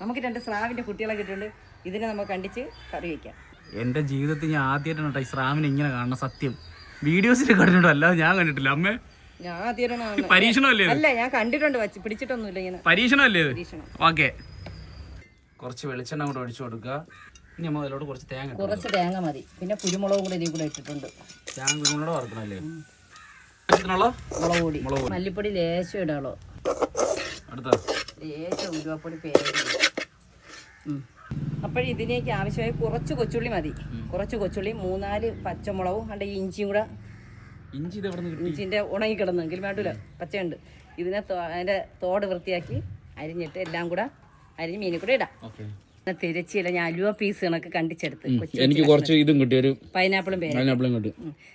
നമുക്ക് രണ്ട് സ്രാവിന്റെ കുട്ടികളെ കിട്ടിയിട്ടുണ്ട് ഇതിനെ നമുക്ക് കണ്ടിച്ച് കറി വയ്ക്കാം എന്റെ ജീവിതത്തിൽ ഞാൻ ആദ്യമായിട്ടാണ് കേട്ടോ ഈ സ്രാവിനെ ഇങ്ങനെ കാണണം സത്യം. വീഡിയോസിൽ കണ്ടിട്ടുണ്ടോ? അല്ലാതെ ഞാൻ കണ്ടിട്ടില്ല. അമ്മേ ഞാൻ ആദ്യമായിട്ടാണ്. പരീക്ഷണമല്ലേ അല്ല ഞാൻ കണ്ടിട്ടുണ്ട് വച്ച് പിടിച്ചിട്ടൊന്നുമില്ല ഇങ്ങനെ. പരീക്ഷണമല്ലേ പരീക്ഷണം. ഓക്കെ. കുറച്ച് വെളിച്ചെണ്ണ കൂടെ ഒഴിച്ചു കൊടുക്കുക. ഇനി നമ്മൾ അതിലോട്ട് കുറച്ച് തേങ്ങ കുറച്ച് തേങ്ങ മതി. പിന്നെ കുരുമുളകും കൂടെ ഇതിൽ കൂടെ ഇട്ടിട്ടുണ്ട്. തേങ്ങ കുരുമുളക് വറുക്കണല്ലേ മുളക് പൊടി. മല്ലിപ്പൊടി ലേശം ഇടാളോ? അടുത്ത. ഇതിനേക്ക് ഇതിലേക്ക് ആവശ്യമായ കുറച്ച് കൊച്ചുള്ളി മതി. കുറച്ച് കൊച്ചുള്ളി മൂന്നാൽ പച്ചമുളകും കണ്ട ഇഞ്ചിയും കൂടെ ഇഞ്ചി ഇഞ്ചിന്റെ ഉണങ്ങി കിടന്നു വേണ്ടൂല പച്ചയുണ്ട്. ഇതിനെ അതിന്റെ തോട് വൃത്തിയാക്കി അരിഞ്ഞിട്ട് എല്ലാം കൂടെ അരിഞ്ഞ് മീനിൽ കൂടെ ഇടാം. തിരച്ചില്ല ഞാൻ അലുവ പീസ് കണക്ക് കണ്ടിച്ചെടുത്ത് എനിക്ക് കുറച്ച് ഇതും കിട്ടി ഒരു പൈനാപ്പിളും പൈനാപ്പിളും കിട്ടി.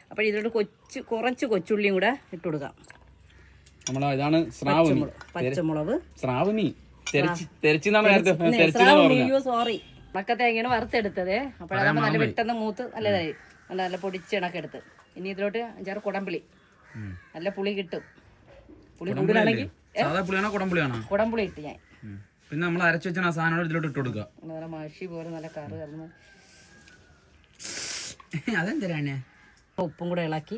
അപ്പോൾ ഇതിലോട്ട് കൊച്ചു കുറച്ച് കൊച്ചുള്ളിയും കൂടെ ഇട്ട് കൊടുക്കാം. നമ്മളെ ഇതാണ് സ്രാവ് മീൻ. പച്ചമുളക് സ്രാവ് മീൻ. തെരച്ചി തെരച്ചിന്നാണ് നേരത്തെ പിന്നെ തെരച്ചിന്നാണ് പറഞ്ഞത്. സോറി മക്ക തേങ്ങയാണ് വറുത്തെടുത്തത്. അപ്പോഴാണ് നല്ല പെട്ടെന്ന് മൂത്ത് നല്ലതായി നല്ല നല്ല പൊടിച്ചിണക്കെ എടുത്ത് ഇനി ഇതിലോട്ട് അഞ്ചാറ് കുടംപുളി. നല്ല പുളി കിട്ടും. പുളി കൂടുതലാണെങ്കിൽ കുടംപുളി ഇട്ട് ഞാൻ. പിന്നെ നമ്മൾ അരച്ചു വെച്ചാൽ ആ സാധനം ഇതിലോട്ട് ഇട്ട് കൊടുക്കുക. നല്ല മഷി പോലെ നല്ല കറ് കറന്ന് അതെന്തിനാണ് ഉപ്പും കൂടെ ഇളക്കി.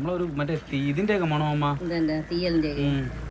നമ്മളൊരു മറ്റേ ഇതിന്റെ ഒക്കെ മണോ അമ്മ? ഉം.